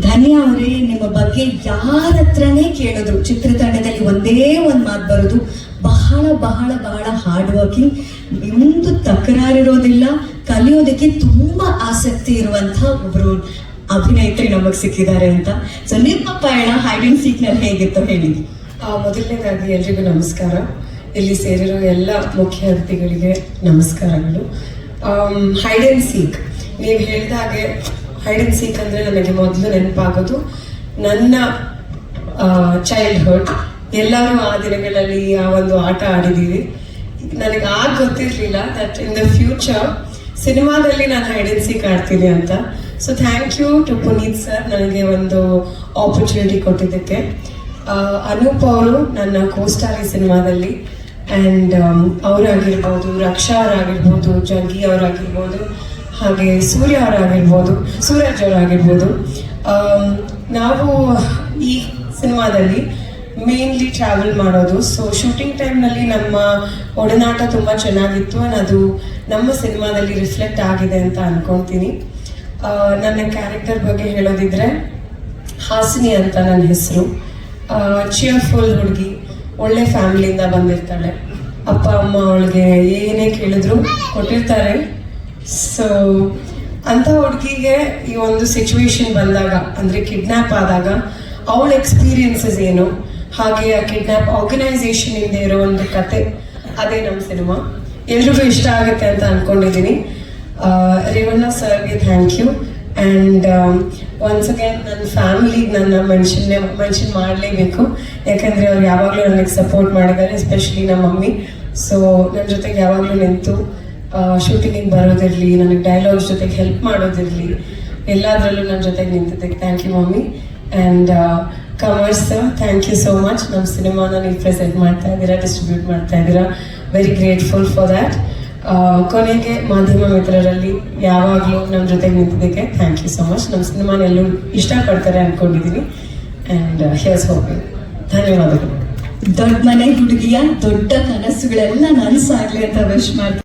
ಧನ್ಯ ಅವರೇ ನಿಮ್ಮ ಬಗ್ಗೆ ಯಾರ ಹತ್ರನೇ ಕೇಳಿದ್ರು ಚಿತ್ರತಂಡದಲ್ಲಿ ಒಂದೇ ಒಂದು ಮಾತು ಬರೋದು ಬಹಳ ಬಹಳ ಬಹಳ ಹಾರ್ಡ್ ವರ್ಕಿಂಗ್ ಒಂದು ತಕರಾರಿರೋದಿಲ್ಲ ಕಲಿಯೋದಕ್ಕೆ ತುಂಬಾ ಆಸಕ್ತಿ ಇರುವಂತ ಒಬ್ರು ಅಭಿನೇತ್ರಿ ನಮಗ್ ಸಿಕ್ಕಿದ್ದಾರೆ ಅಂತ. ಸೊ ನಿಮ್ಮ ಪಯಣ ಹೈಡ್ ಸೀಕ್ನಲ್ಲಿ ಹೇಗಿತ್ತು ಹೇಳಿ? ಆ, ಮೊದಲನೇದಾಗಿ ಎಲ್ರಿಗೂ ನಮಸ್ಕಾರ. ಇಲ್ಲಿ ಸೇರಿರೋ ಎಲ್ಲ ಮುಖ್ಯ ಅತಿಥಿಗಳಿಗೆ ನಮಸ್ಕಾರಗಳು. ಹೈಡ್ ಅಂಡ್ ಸೀಕ್ ನೀವು ಹೇಳಿದ ಹಾಗೆ ಹೈಡ್ ಅಂಡ್ ಸೀಕ್ ಅಂದರೆ ನನಗೆ ಮೊದಲು ನೆನಪಾಗೋದು ನನ್ನ ಚೈಲ್ಡ್ಹುಡ್ ಎಲ್ಲರೂ ಆ ದಿನಗಳಲ್ಲಿ ಆ ಒಂದು ಆಟ ಆಡಿದ್ದೀವಿ. ನನಗೆ ಆಗ ಗೊತ್ತಿರಲಿಲ್ಲ ದಟ್ ಇನ್ ದ ಫ್ಯೂಚರ್ ಸಿನಿಮಾದಲ್ಲಿ ನಾನು ಹೈಡ್ ಅಂಡ್ ಸೀಕ್ ಆಡ್ತೀನಿ ಅಂತ. So thank you to Puneeth sir ನನಗೆ ಒಂದು ಆಪರ್ಚುನಿಟಿ ಕೊಟ್ಟಿದ್ದಕ್ಕೆ. ಅನೂಪ್ ಅವರು ನನ್ನ ಕೋಸ್ಟಾರಿ ಸಿನಿಮಾದಲ್ಲಿ. ಆ್ಯಂಡ್ ಅವರಾಗಿರ್ಬೋದು, ರಕ್ಷಾ ಅವರಾಗಿರ್ಬೋದು, ಜಗ್ಗಿ ಅವರಾಗಿರ್ಬೋದು. ಹಾಗೆ ಸೂರ್ಯ ಅವರಾಗಿರ್ಬೋದು ಸೂರಜ್ ಆಮ್, ನಾವು ಈ ಸಿನಿಮಾದಲ್ಲಿ ಮೇನ್ಲಿ ಟ್ರಾವೆಲ್ ಮಾಡೋದು. ಸೊ ಶೂಟಿಂಗ್ ಟೈಮ್ನಲ್ಲಿ ನಮ್ಮ ಒಡನಾಟ ತುಂಬ ಚೆನ್ನಾಗಿತ್ತು ಅದು ನಮ್ಮ ಸಿನಿಮಾದಲ್ಲಿ ರಿಫ್ಲೆಕ್ಟ್ ಆಗಿದೆ ಅಂತ ಅನ್ಕೊತೀನಿ. ನನ್ನ ಕ್ಯಾರೆಕ್ಟರ್ ಬಗ್ಗೆ ಹೇಳೋದಿದ್ರೆ ಹಾಸಿನಿ ಅಂತ ನನ್ನ ಹೆಸರು. ಚಿಯರ್ಫುಲ್ ಹುಡುಗಿ ಒಳ್ಳೆ ಫ್ಯಾಮಿಲಿಯಿಂದ ಬಂದಿರ್ತಾಳೆ. ಅಪ್ಪ ಅಮ್ಮ ಅವಳಿಗೆ ಏನೇ ಕೇಳಿದ್ರು ಕೊಟ್ಟಿರ್ತಾರೆ. ಸೊ ಅಂಥ ಹುಡುಗಿಗೆ ಈ ಒಂದು ಸಿಚುವೇಶನ್ ಬಂದಾಗ, ಅಂದರೆ ಕಿಡ್ನ್ಯಾಪ್ ಆದಾಗ, ಅವಳ ಎಕ್ಸ್ಪೀರಿಯನ್ಸಸ್ ಏನು? ಹಾಗೆ ಆ ಕಿಡ್ನ್ಯಾಪ್ ಆರ್ಗನೈಸೇಷನ್ ಇಂದ ಇರೋ ಒಂದು ಕತೆ, ಅದೇ ನಮ್ಮ ಸಿನಿಮಾ ಎಲ್ರಿಗೂ ಇಷ್ಟ ಆಗುತ್ತೆ ಅಂತ ಅನ್ಕೊಂಡಿದ್ದೀನಿ. ರೇವಣ್ಣ ಸರ್ಗೆ thank you and once again ನನ್ನ ಫ್ಯಾಮಿಲಿ ನನ್ನ ಮೆನ್ಷನ್ ಮೆನ್ಷನ್ ಮಾಡಲೇಬೇಕು. ಯಾಕಂದರೆ ಅವ್ರು ಯಾವಾಗಲೂ ನನಗೆ ಸಪೋರ್ಟ್ ಮಾಡಿದ್ದಾರೆ ಎಸ್ಪೆಷಲಿ ನಮ್ಮ ಮಮ್ಮಿ. ಸೊ ನನ್ನ ಜೊತೆಗೆ ಯಾವಾಗಲೂ ನಿಂತು ಶೂಟಿಂಗಿಗೆ ಬರೋದಿರಲಿ, ನನಗೆ ಡೈಲಾಗ್ಸ್ ಜೊತೆಗೆ ಹೆಲ್ಪ್ ಮಾಡೋದಿರಲಿ, ಎಲ್ಲದರಲ್ಲೂ ನನ್ನ ಜೊತೆಗೆ ನಿಂತಿದ್ದಕ್ಕೆ thank you mummy and commerce thank you so much ನಮ್ಮ ಸಿನಿಮಾನ ನೀವು ಪ್ರೆಸೆಂಟ್ ಮಾಡ್ತಾ ಇದ್ದೀರಾ ಡಿಸ್ಟ್ರಿಬ್ಯೂಟ್ ಮಾಡ್ತಾ ಇದ್ದೀರಾ. ವೆರಿ ಗ್ರೇಟ್ಫುಲ್ ಫಾರ್ ದ್ಯಾಟ್ ಕೊನೆಗೆ ಮಾಧ್ಯಮ ಮಿತ್ರರಲ್ಲಿ ಯಾವಾಗಲೂ ನಮ್ಮ ಜೊತೆಗೆ ನಿಂತಿದ್ದಕ್ಕೆ ಥ್ಯಾಂಕ್ ಯು ಸೊ ಮಚ್ ನಮ್ಮ ಸಿನಿಮಾನ ಎಲ್ಲರೂ ಇಷ್ಟಪಡ್ತಾರೆ ಅಂದ್ಕೊಂಡಿದ್ದೀನಿ ಆ್ಯಂಡ್ ಹಿಯರ್ಸ್ ಹೋಗ್ಬೇಕು ಧನ್ಯವಾದಗಳು. ದೊಡ್ಡ ಮನೆ ಹುಡುಗಿಯ ದೊಡ್ಡ ಕನಸುಗಳೆಲ್ಲ ನನಸಾಗಲಿ ಅಂತ ವಿಶ್ ಮಾಡ್ತೀನಿ.